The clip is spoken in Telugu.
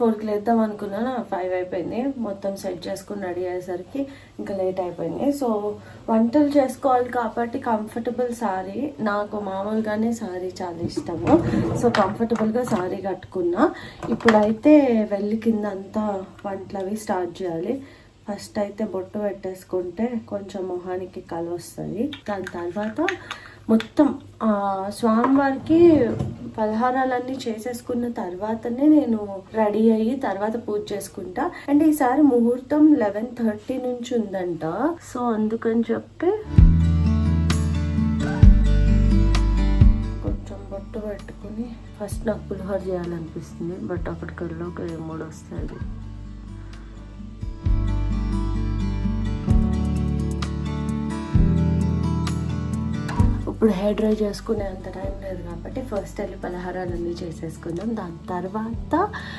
ఫోర్కి లేద్దాం అనుకున్నాను ఫైవ్ అయిపోయింది. మొత్తం సెట్ చేసుకుని రెడీ అయ్యేసరికి ఇంకా లేట్ అయిపోయింది. సో వంటలు చేసుకోవాలి కాబట్టి కంఫర్టబుల్ శారీ నాకు మామూలుగానే శారీ చాలా ఇష్టము. సో కంఫర్టబుల్గా శారీ కట్టుకున్నా. ఇప్పుడైతే వెళ్ళి కింద అంతా వంటలు అవి స్టార్ట్ చేయాలి. ఫస్ట్ అయితే బొట్టు పెట్టేసుకుంటే కొంచెం మొహానికి కలు వస్తుంది దాని తర్వాత మొత్తం స్వామివారికి పలహారాలన్నీ చేసేసుకున్న తర్వాతనే నేను రెడీ అయ్యి తర్వాత పూజ చేసుకుంటా. అండ్ ఈసారి ముహూర్తం లెవెన్ థర్టీ నుంచి ఉందంట. సో అందుకని చెప్పి కొంచెం బొట్టు పెట్టుకుని ఫస్ట్ నాకు పులిహోర చేయాలనిపిస్తుంది. బట్ అక్కడికి వెళ్ళాక మూడు వస్తుంది. ఇప్పుడు హెయిర్ డ్రై చేసుకునే అంత టైం లేదు కాబట్టి ఫస్ట్ వెళ్ళి పలహారాలన్నీ చేసేసుకుందాం. దాని తర్వాత